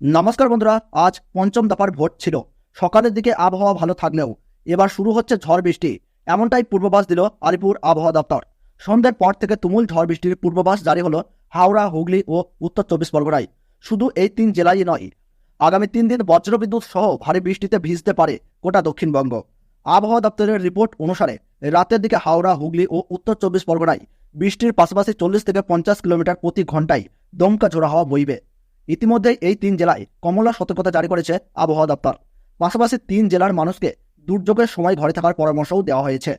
নমস্কার বন্ধুরা, আজ পঞ্চম দফার ভোট ছিল। সকালের দিকে আবহাওয়া ভালো থাকলেও এবার শুরু হচ্ছে ঝড় বৃষ্টি। এমনটাই পূর্বাভাস দিল আলিপুর আবহাওয়া দপ্তর। সন্ধ্যের পর থেকে তুমুল ঝড় বৃষ্টির পূর্বাভাস জারি হলো হাওড়া, হুগলি ও উত্তর চব্বিশ পরগনায়। শুধু এই তিন জেলায় নয়, আগামী তিন দিন বজ্রবিদ্যুৎ সহ ভারী বৃষ্টিতে ভিজতে পারে গোটা দক্ষিণবঙ্গ। আবহাওয়া দপ্তরের রিপোর্ট অনুসারে রাতের দিকে হাওড়া, হুগলি ও উত্তর চব্বিশ পরগনায় বৃষ্টির পাশাপাশি চল্লিশ থেকে পঞ্চাশ কিলোমিটার প্রতি ঘন্টায় দমকা ঝোড়া হওয়া বইবে। ইতিমধ্যে এই তিন জেলায় কমলা সতর্কতা জারি করেছে আবহাওয়া দপ্তর। পাশাপাশি তিন জেলার মানুষকে দুর্যোগের সময় ঘরে থাকার পরামর্শও দেওয়া হয়েছে।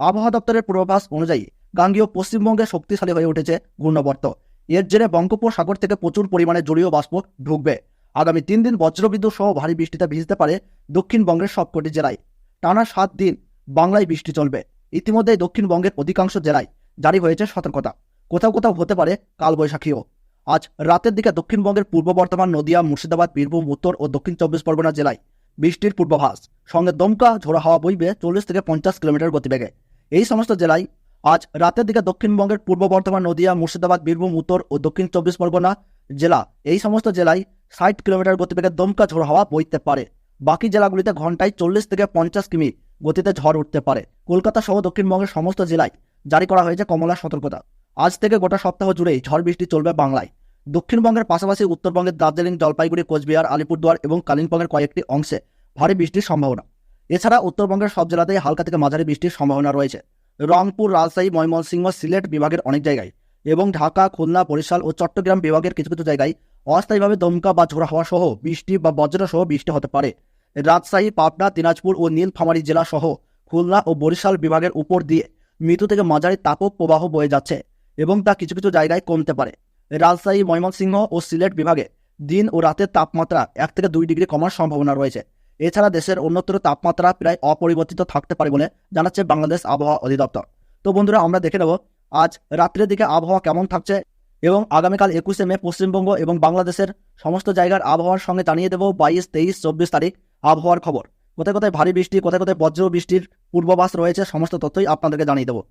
আবহাওয়া দপ্তরের পূর্বাভাস অনুযায়ী গাঙ্গীয় পশ্চিমবঙ্গে শক্তিশালী হয়ে উঠেছে ঘূর্ণবর্ত। এর জেরে বঙ্গোপসাগর থেকে প্রচুর পরিমাণে জলীয় বাষ্প ঢুকবে। আগামী তিন দিন বজ্রবিদ্যুৎ সহ ভারী বৃষ্টিতে ভিজতে পারে দক্ষিণবঙ্গের সবকটি জেলায়। টানা সাত দিন বাংলায় বৃষ্টি চলবে। ইতিমধ্যেই দক্ষিণবঙ্গের অধিকাংশ জেলায় জারি হয়েছে সতর্কতা। কোথাও কোথাও হতে পারে কালবৈশাখীও। আজ রাতের দিকে দক্ষিণবঙ্গের পূর্ব বর্ধমান, নদিয়া, মুর্শিদাবাদ, বীরভূম, উত্তর ও দক্ষিণ চব্বিশ পরগনা জেলায় বৃষ্টির পূর্বাভাস। সঙ্গে দমকা ঝোড়া হাওয়া বইবে চল্লিশ থেকে পঞ্চাশ কিলোমিটার গতিবেগে। এই সমস্ত জেলায় আজ রাতের দিকে দক্ষিণবঙ্গের পূর্ব বর্ধমান, নদিয়া, মুর্শিদাবাদ, বীরভূম, উত্তর ও দক্ষিণ চব্বিশ পরগনা জেলা এই সমস্ত জেলায় ষাট কিলোমিটার গতিবেগে দমকা ঝোড়ো হাওয়া বইতে পারে। বাকি জেলাগুলিতে ঘন্টায় চল্লিশ থেকে পঞ্চাশ কিমি গতিতে ঝড় উঠতে পারে। কলকাতা সহ দক্ষিণবঙ্গের সমস্ত জেলায় জারি করা হয়েছে কমলা সতর্কতা। আজ থেকে গোটা সপ্তাহ জুড়েই ঝড় বৃষ্টি চলবে বাংলায়। দক্ষিণবঙ্গের পাশাপাশি উত্তরবঙ্গের দার্জিলিং, জলপাইগুড়ি, কোচবিহার, আলিপুরদুয়ার এবং কালিম্পংয়ের কয়েকটি অংশে ভারী বৃষ্টির সম্ভাবনা। এছাড়া উত্তরবঙ্গের সব জেলাতেই হালকা থেকে মাঝারি বৃষ্টির সম্ভাবনা রয়েছে। রংপুর, রাজশাহী, ময়মনসিংহ, সিলেট বিভাগের অনেক জায়গায় এবং ঢাকা, খুলনা, বরিশাল ও চট্টগ্রাম বিভাগের কিছু কিছু জায়গায় অস্থায়ীভাবে দমকা বা ঝোড়া হওয়া সহ বৃষ্টি বা বজ্র সহ বৃষ্টি হতে পারে। রাজশাহী, পাবনা, দিনাজপুর ও নীলফামারী জেলা সহ খুলনা ও বরিশাল বিভাগের উপর দিয়ে মৃদু থেকে মাঝারি তাপক প্রবাহ বয়ে যাচ্ছে এবং তা কিছু কিছু জায়গায় কমতে পারে। রাজশাহী, ময়মনসিংহ ও সিলেট বিভাগে দিন ও রাতের তাপমাত্রা এক থেকে দুই ডিগ্রি কমার সম্ভাবনা রয়েছে। এছাড়া দেশের অন্যত্র তাপমাত্রা প্রায় অপরিবর্তিত থাকতে পারে বলে জানাচ্ছে বাংলাদেশ আবহাওয়া অধিদপ্তর। তো বন্ধুরা, আমরা দেখে নেব আজ রাত্রের দিকে আবহাওয়া কেমন থাকছে এবং আগামীকাল একুশে মে পশ্চিমবঙ্গ এবং বাংলাদেশের সমস্ত জায়গার আবহাওয়ার সঙ্গে জানিয়ে দেবো বাইশ, তেইশ, চব্বিশ তারিখ আবহাওয়ার খবর। কোথায় কোথায় ভারী বৃষ্টি, কোথায় কোথায় বজ্র বৃষ্টির পূর্বাভাস রয়েছে, সমস্ত তথ্যই আপনাদেরকে জানিয়ে দেবো।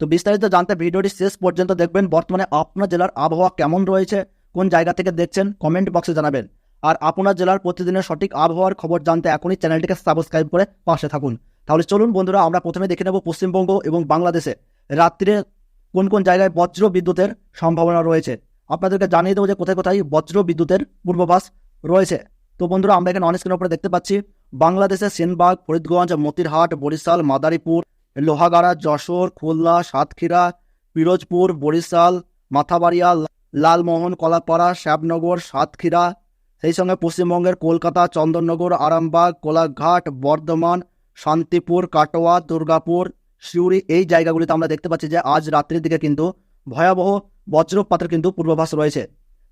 তো বিস্তারিত জানতে ভিডিওটি শেষ পর্যন্ত দেখবেন। বর্তমানে আপনার জেলার আবহাওয়া কেমন রয়েছে, কোন জায়গা থেকে দেখছেন কমেন্ট বক্সে জানাবেন। আর আপনার জেলার প্রতিদিনের সঠিক আবহাওয়ার খবর জানতে এখনই চ্যানেলটিকে সাবস্ক্রাইব করে পাশে থাকুন। তাহলে চলুন বন্ধুরা, আমরা প্রথমে দেখে নেব পশ্চিমবঙ্গ এবং বাংলাদেশে রাত্রে কোন কোন জায়গায় বজ্র বিদ্যুতের সম্ভাবনা রয়েছে। আপনাদেরকে জানিয়ে দেবো যে কোথায় কোথায় বজ্র বিদ্যুতের পূর্বাভাস রয়েছে। তো বন্ধুরা, আমরা এখানে অনেক স্ক্রিনের উপরে দেখতে পাচ্ছি বাংলাদেশের সেনবাগ, ফরিদগঞ্জ, মতিরহাট, বরিশাল, মাদারীপুর লোহাগাড়া, যশোর, খুলনা, সাতক্ষীরা, পিরোজপুর, বরিশাল, মাথাবাড়িয়া, লালমোহন, কলাপাড়া শ্যাবনগর সাতক্ষীরা, সেই সঙ্গে পশ্চিমবঙ্গের কলকাতা, চন্দননগর, আরামবাগ, কোলাঘাট, বর্ধমান, শান্তিপুর, কাটোয়া, দুর্গাপুর, সিউড়ি, এই জায়গাগুলিতে আমরা দেখতে পাচ্ছি যে আজ রাত্রির দিকে কিন্তু ভয়াবহ বজ্রপাতের কিন্তু পূর্বাভাস রয়েছে।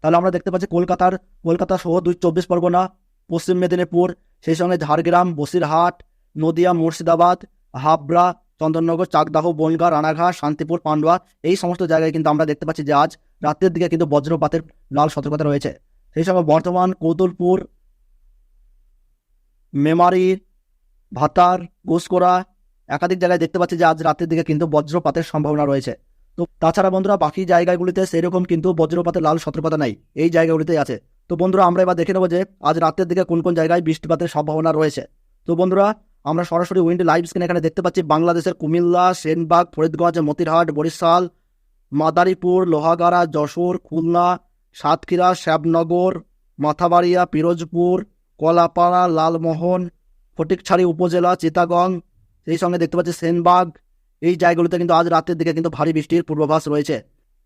তাহলে আমরা দেখতে পাচ্ছি কলকাতার, কলকাতা সহ দুই চব্বিশ পরগনা, পশ্চিম মেদিনীপুর, সেই সঙ্গে ঝাড়গ্রাম, বসিরহাট, নদিয়া, মুর্শিদাবাদ, হাবড়া চন্দননগর, চাকদাহ, বনগা, রানাঘাট, শান্তিপুর, পান্ডুয়া, এই সমস্ত জায়গায় কিন্তু আমরা দেখতে পাচ্ছি যে আজ রাতের দিকে কিন্তু বজ্রপাতের লাল সতর্কতা রয়েছে। সেই সঙ্গে বর্ধমান, কৌতুলপুর, মেমারি, ভাতার ঘুষকোড়া একাধিক জায়গায় দেখতে পাচ্ছি যে আজ রাতের দিকে কিন্তু বজ্রপাতের সম্ভাবনা রয়েছে। তো তাছাড়া বন্ধুরা বাকি জায়গাগুলিতে সেরকম কিন্তু বজ্রপাতের লাল সতর্কতা নেই, এই জায়গাগুলিতেই আছে। তো বন্ধুরা আমরা এবার দেখে নেব যে আজ রাতের দিকে কোন কোন জায়গায় বৃষ্টিপাতের সম্ভাবনা রয়েছে। তো বন্ধুরা আমরা সরাসরি উইন্ড লাইভ স্ক্রিন এখানে দেখতে পাচ্ছি বাংলাদেশের কুমিল্লা, সেনবাগ, ফরিদগঞ্জ, মতিরহাট, বরিশাল, মাদারীপুর, লোহাগাড়া, যশোর, খুলনা, সাতক্ষীরা শ্যাবনগর মাথাবাড়িয়া, পিরোজপুর, কলাপাড়া, লালমোহন, ফটিকছড়ি উপজেলা, চিতাগং, সেই সঙ্গে দেখতে পাচ্ছি সেনবাগ। এই জায়গাগুলিতে কিন্তু আজ রাতের দিকে কিন্তু ভারী বৃষ্টির পূর্বাভাস রয়েছে।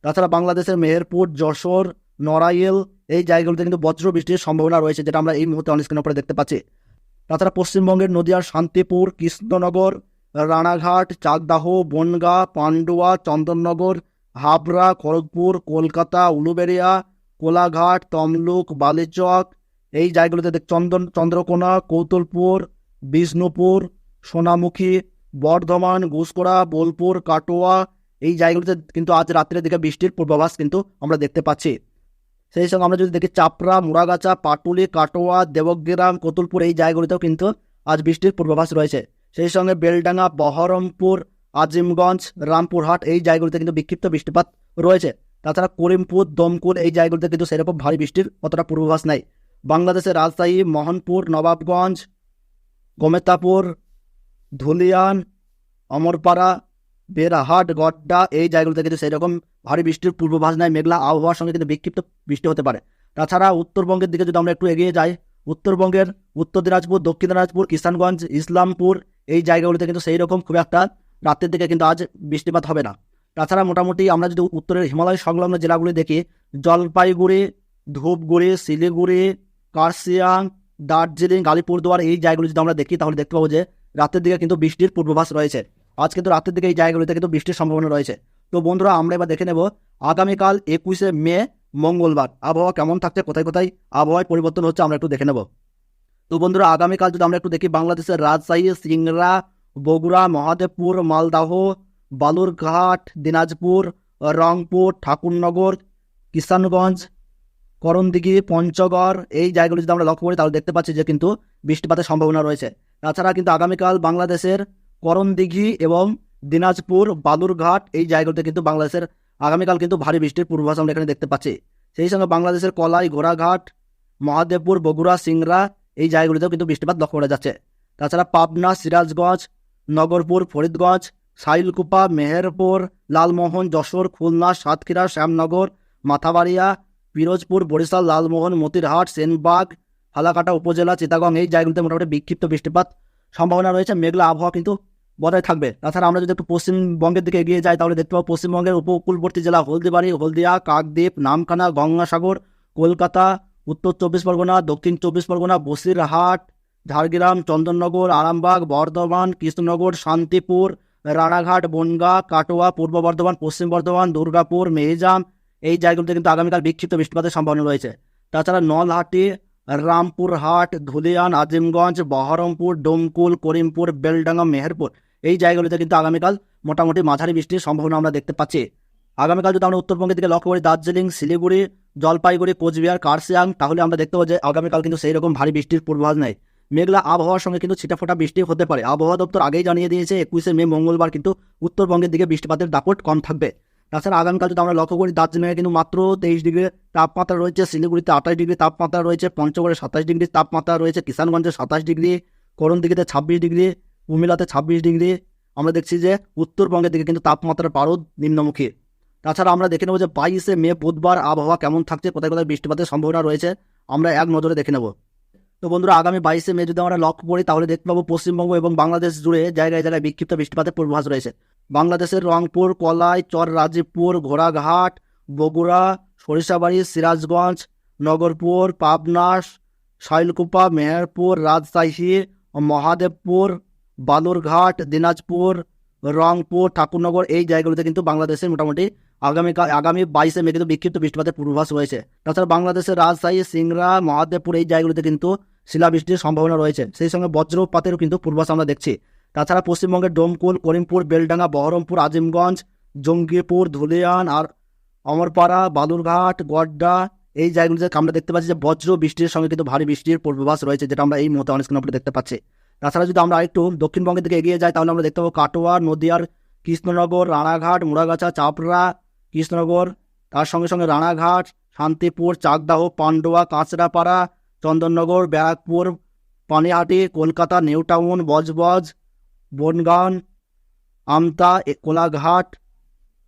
তাছাড়া বাংলাদেশের মেহেরপুর, যশোর, নড়াইল, এই জায়গাগুলিতে কিন্তু বজ্র বৃষ্টির সম্ভাবনা রয়েছে, যেটা আমরা এই মুহূর্তে অন স্ক্রিনের উপরে দেখতে পাচ্ছি। তাছাড়া পশ্চিমবঙ্গের নদিয়ার শান্তিপুর, কৃষ্ণনগর, রানাঘাট, চাকদাহ, বনগা, পান্ডুয়া, চন্দননগর, হাবড়া, খড়গপুর, কলকাতা, উলুবেড়িয়া, কোলাঘাট, তমলুক, বালিচক, এই জায়গাগুলোতে দেখ, চন্দন, চন্দ্রকোনা, কৌতলপুর, বিষ্ণুপুর, সোনামুখী, বর্ধমান ঘুষকোড়া বোলপুর, কাটোয়া, এই জায়গাগুলোতে কিন্তু আজ রাত্রের দিকে বৃষ্টির পূর্বাভাস কিন্তু আমরা দেখতে পাচ্ছি। সেই সঙ্গে আমরা যদি দেখি চাপড়া, মুড়াগাছা, পাটুলি, কাটোয়া, দেবগ্রাম, কতুলপুর এই জায়গাগুলিতেও কিন্তু আজ বৃষ্টির পূর্বাভাস রয়েছে। সেই সঙ্গে বেলডাঙ্গা, বহরমপুর, আজিমগঞ্জ, রামপুরহাট এই জায়গাগুলিতে কিন্তু বিক্ষিপ্ত বৃষ্টিপাত রয়েছে। তাছাড়া করিমপুর, দমকুল এই জায়গাগুলিতে কিন্তু সেরকম ভারী বৃষ্টির অতটা পূর্বাভাস নাই। বাংলাদেশের রাজশাহী, মোহনপুর, নবাবগঞ্জ, গোমেতাপুর, ধুলিয়ান, অমরপাড়া বেরাহাট গড্ডা এই জায়গাগুলিতে কিন্তু সেই রকম ভারী বৃষ্টির পূর্বাভাস নাই মেঘলা আবহাওয়ার সঙ্গে কিন্তু বিক্ষিপ্ত বৃষ্টি হতে পারে। তাছাড়া উত্তরবঙ্গের দিকে যদি আমরা একটু এগিয়ে যাই, উত্তরবঙ্গের উত্তর দিনাজপুর, দক্ষিণ দিনাজপুর, কিষানগঞ্জ, ইসলামপুর এই জায়গাগুলিতে কিন্তু সেই রকম খুব একটা রাতের দিকে কিন্তু আজ বৃষ্টিপাত হবে না। তাছাড়া মোটামুটি আমরা যদি উত্তরের হিমালয় সংলগ্ন জেলাগুলি দেখি, জলপাইগুড়ি, ধূপগুড়ি, শিলিগুড়ি, কার্শিয়াং, দার্জিলিং আলিপুরদুয়ার এই জায়গাগুলি যদি আমরা দেখি, তাহলে দেখতে পাবো যে রাতের দিকে কিন্তু বৃষ্টির পূর্বাভাস রয়েছে। আজ কিন্তু রাতের দিকে এই জায়গাগুলিতে কিন্তু বৃষ্টির সম্ভাবনা রয়েছে। তো বন্ধুরা, আমরা এবার দেখে নেব আগামীকাল একুশে মে, মঙ্গলবার। আবহাওয়া কেমন থাকছে, কোথায় কোথায় আবহাওয়ায় পরিবর্তন হচ্ছে আমরা একটু দেখে নেব। তো বন্ধুরা, আগামীকাল যদি আমরা একটু দেখি, বাংলাদেশের রাজশাহী, সিংড়া, বগুড়া, মহাদেবপুর, মালদাহ, বালুরঘাট, দিনাজপুর, রংপুর, ঠাকুরনগর, কিষানগঞ্জ, করণদিঘি, পঞ্চগড়, এই জায়গাগুলো যদি আমরা লক্ষ্য করি, তাহলে দেখতে পাচ্ছি যে কিন্তু বৃষ্টিপাতের সম্ভাবনা রয়েছে। তাছাড়া কিন্তু আগামীকাল বাংলাদেশের করণদিঘি এবং দিনাজপুর, বালুরঘাট, এই জায়গাগুলোতে কিন্তু বাংলাদেশের আগামীকাল কিন্তু ভারী বৃষ্টির পূর্বাভাস আমরা এখানে দেখতে পাচ্ছি। সেই সঙ্গে বাংলাদেশের কলাই ঘোড়াঘাট মহাদেবপুর, বগুড়া, সিংড়া, এই জায়গাগুলিতেও কিন্তু বৃষ্টিপাত লক্ষ্য করা যাচ্ছে। তাছাড়া পাবনা, সিরাজগঞ্জ, নগরপুর, ফরিদগঞ্জ, সাইলকুপা, মেহেরপুর, লালমোহন, যশোর, খুলনা, সাতক্ষীরা, শ্যামনগর, মাথাবাড়িয়া, পিরোজপুর, বরিশাল, লালমোহন, মতিরহাট, সেনবাগ ফালাকাটা উপজেলা, চিতাগং, এই জায়গাগুলিতে মোটামুটি বিক্ষিপ্ত বৃষ্টিপাত সম্ভাবনা রয়েছে। মেঘলা আবহাওয়া কিন্তু বজায় থাকবে। তাছাড়া আমরা যদি একটু পশ্চিমবঙ্গের দিকে এগিয়ে যাই, তাহলে দেখতে পাবো পশ্চিমবঙ্গের উপকূলবর্তী জেলা হলদিবাড়ি, হলদিয়া, কাকদ্বীপ, নামখানা, গঙ্গাসাগর, কলকাতা, উত্তর চব্বিশ পরগনা, দক্ষিণ চব্বিশ পরগনা, বসিরহাট, ঝাড়গ্রাম, চন্দননগর, আরামবাগ, বর্ধমান, কৃষ্ণনগর, শান্তিপুর, রানাঘাট, বনগা, কাটোয়া, পূর্ব বর্ধমান, পশ্চিম বর্ধমান, দুর্গাপুর মেহিজাম এই জায়গাগুলোতে কিন্তু আগামীকাল বিক্ষিপ্ত বৃষ্টিপাতের সম্ভাবনা রয়েছে। তাছাড়া নলহাটি, রামপুরহাট, ধুলিয়ান, আজিমগঞ্জ, বহরমপুর, ডোমকুল, করিমপুর, বেলডাঙ্গা, মেহেরপুর। এই জায়গাগুলিতে কিন্তু আগামীকাল মোটামুটি মাঝারি বৃষ্টির সম্ভাবনা আমরা দেখতে পাচ্ছি। আগামীকাল যদি আমরা উত্তরবঙ্গের দিকে লক্ষ্য করি, দার্জিলিং, শিলিগুড়ি, জলপাইগুড়ি, কোচবিহার কার্সিয়াং তাহলে আমরা দেখতে পাবো যে আগামীকাল কিন্তু সেই রকম ভারী বৃষ্টির পূর্বাভাস নেই। মেঘলা আবহাওয়ার সঙ্গে কিন্তু ছিটাফোটা বৃষ্টি হতে পারে। আবহাওয়া দপ্তর আগেই জানিয়ে দিয়েছে, একুশে মে মঙ্গলবার কিন্তু উত্তরবঙ্গের দিকে বৃষ্টিপাতের দাপট কম থাকবে। তাছাড়া আগামীকাল যদি আমরা লক্ষ্য করি, দার্জিলিংয়ে কিন্তু মাত্র তেইশ ডিগ্রি তাপমাত্রা রয়েছে, শিলিগুড়িতে আঠাশ ডিগ্রি তাপমাত্রা রয়েছে, পঞ্চগড়ে সাতাশ ডিগ্রি তাপমাত্রা রয়েছে, কিষানগঞ্জে সাতাশ ডিগ্রি, করণদিঘিতে ছাব্বিশ ডিগ্রি কুমিলাতে ছাব্বিশ ডিগ্রি, আমরা দেখছি যে উত্তরবঙ্গের দিকে কিন্তু তাপমাত্রার পারও নিম্নমুখী। তাছাড়া আমরা দেখে নেব যে বাইশে মে বুধবার আবহাওয়া কেমন থাকছে, কোথায় কোথায় বৃষ্টিপাতের সম্ভাবনা রয়েছে, আমরা এক নজরে দেখে নেব। তো বন্ধুরা, আগামী বাইশে মে যদি আমরা লক্ষ্য করি, তাহলে দেখতে পাবো পশ্চিমবঙ্গ এবং বাংলাদেশ জুড়ে জায়গায় জায়গায় বিক্ষিপ্ত বৃষ্টিপাতের পূর্বাভাস রয়েছে। বাংলাদেশের রংপুর, কলাই, চর, রাজীবপুর, ঘোড়াঘাট, বগুড়া, সরিষাবাড়ি, সিরাজগঞ্জ, নগরপুর পাবনা শৈলকুপা মেহেরপুর, রাজশাহী, মহাদেবপুর বালুরঘাট, দিনাজপুর, রংপুর, ঠাকুরনগর এই জায়গাগুলিতে কিন্তু বাংলাদেশের মোটামুটি আগামীকাল আগামী বাইশে মে কিন্তু বিক্ষিপ্ত বৃষ্টিপাতের পূর্বাভাস রয়েছে। তাছাড়া বাংলাদেশের রাজশাহী, সিংড়া, মহাদেবপুর এই জায়গাগুলিতে কিন্তু শিলাবৃষ্টির সম্ভাবনা রয়েছে। সেই সঙ্গে বজ্রপাতেরও কিন্তু পূর্বাভাস আমরা দেখছি। তাছাড়া পশ্চিমবঙ্গের ডোমকুল, করিমপুর, বেলডাঙ্গা, বহরমপুর, আজিমগঞ্জ, জঙ্গিপুর, ধুলিয়ান আর অমরপাড়া, বালুরঘাট, গড্ডা এই জায়গাগুলিতে আমরা দেখতে পাচ্ছি যে বজ্র বৃষ্টির সঙ্গে কিন্তু ভারী বৃষ্টির পূর্বাভাস রয়েছে, যেটা আমরা এই মুহূর্তে অনেক স্ক্রিনে দেখতে পাচ্ছি। তাছাড়া যদি আমরা একটু দক্ষিণবঙ্গের দিকে এগিয়ে যাই, তাহলে আমরা দেখতে পাবো কাটোয়া, নদিয়ার কৃষ্ণনগর, রানাঘাট, মুড়াগাছা, চাপড়া, কৃষ্ণনগর। তার সঙ্গে সঙ্গে রানাঘাট, শান্তিপুর, চাকদাহ, পান্ডুয়া, কাঁচরাপাড়া, চন্দননগর, ব্যারাকপুর, পানিহাটি, কলকাতা নিউ টাউন বজবজ, বনগান, আমতা কোলাঘাট,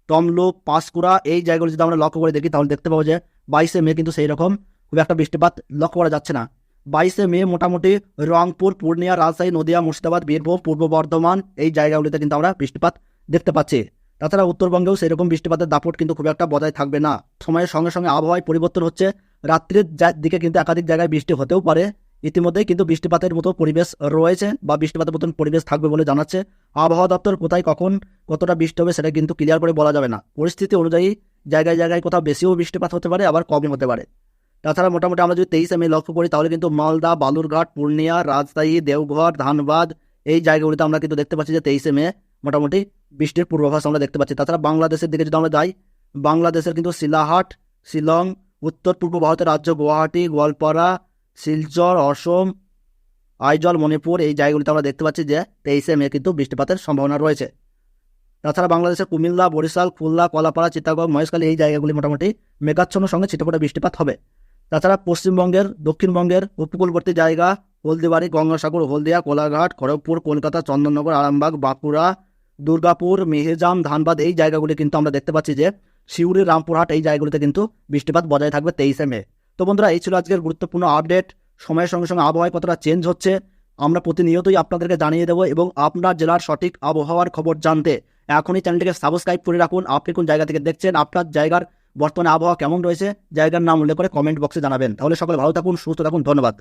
তমলুক, পাঁশকুড়া। এই জায়গাগুলো যদি আমরা লক্ষ্য করে দেখি, তাহলে দেখতে পাবো যে বাইশে মে কিন্তু সেই রকম খুব একটা বৃষ্টিপাত লক্ষ্য করা যাচ্ছে না। বাইশে মে মোটামুটি রংপুর, পূর্ণিয়া, রাজশাহী, নদিয়া, মুর্শিদাবাদ, বীরভূম, পূর্ব বর্ধমান এই জায়গাগুলিতে কিন্তু আমরা বৃষ্টিপাত দেখতে পাচ্ছি। তাছাড়া উত্তরবঙ্গেও সেরকম বৃষ্টিপাতের দাপট কিন্তু খুব একটা বজায় থাকবে না। সময়ের সঙ্গে সঙ্গে আবহাওয়ায় পরিবর্তন হচ্ছে। রাত্রির দিকে কিন্তু একাধিক জায়গায় বৃষ্টি হতেও পারে। ইতিমধ্যেই কিন্তু বৃষ্টিপাতের মতো পরিবেশ রয়েছে বা বৃষ্টিপাতের মতন পরিবেশ থাকবে বলে জানাচ্ছে। আবহাওয়া দপ্তর কোথায় কখন কতটা বৃষ্টি হবে সেটা কিন্তু ক্লিয়ার করে বলা যাবে না। পরিস্থিতি অনুযায়ী জায়গায় জায়গায় কোথাও বেশিও বৃষ্টিপাত হতে পারে, আবার কমই হতে পারে। তাছাড়া মোটামুটি আমরা যদি তেইশে মে লক্ষ্য করি, তাহলে কিন্তু মালদা, বালুরঘাট, পূর্ণিয়া, রাজশাহী, দেওঘর, ধানবাদ, এই জায়গাগুলিতে আমরা কিন্তু দেখতে পাচ্ছি যে তেইশে মে মোটামুটি বৃষ্টির পূর্বাভাস আমরা দেখতে পাচ্ছি। তাছাড়া বাংলাদেশের দিকে যদি আমরা যাই, বাংলাদেশের কিন্তু শিলাহাট, শিলং, উত্তর পূর্ব ভারতের রাজ্য গুয়াহাটি, গোয়ালপাড়া, শিলচর, অসম, আইজল, মণিপুর, এই জায়গাগুলিতে আমরা দেখতে পাচ্ছি যে তেইশে মে কিন্তু বৃষ্টিপাতের সম্ভাবনা রয়েছে। তাছাড়া বাংলাদেশের কুমিল্লা, বরিশাল, খুলনা, কলাপাড়া চিত্তাগড় মহেশখালী এই জায়গাগুলি মোটামুটি মেঘাচ্ছন্নের সঙ্গে ছিটেফোঁটা বৃষ্টিপাত হবে। তাছাড়া পশ্চিমবঙ্গের, দক্ষিণবঙ্গের উপকূলবর্তী জায়গা হলদিবাড়ি, গঙ্গাসাগর, হলদিয়া, কোলাঘাট, খড়গপুর, কলকাতা, চন্দননগর, আরামবাগ, বাঁকুড়া, দুর্গাপুর, মেহেজাম, ধানবাদ এই জায়গাগুলি কিন্তু আমরা দেখতে পাচ্ছি যে শিউরি রামপুরহাট এই জায়গাগুলিতে কিন্তু বৃষ্টিপাত বজায় থাকবে তেইশে মে। তো বন্ধুরা, এই ছিল আজকের গুরুত্বপূর্ণ আপডেট সময়ের সঙ্গে সঙ্গে আবহাওয়ায় কতটা চেঞ্জ হচ্ছে, আমরা প্রতিনিয়তই আপনাদেরকে জানিয়ে দেবো এবং আপনার জেলার সঠিক আবহাওয়ার খবর জানতে এখনই চ্যানেলটিকে সাবস্ক্রাইব করে রাখুন। আপনি কোন জায়গা থেকে দেখছেন, আপনার জায়গার বর্তমানে আবহাওয়া কেমন রয়েছে? জায়গার নাম উল্লেখ করে কমেন্ট বক্সে জানাবেন। তাহলে সকলে ভালো থাকুন, সুস্থ থাকুন, ধন্যবাদ।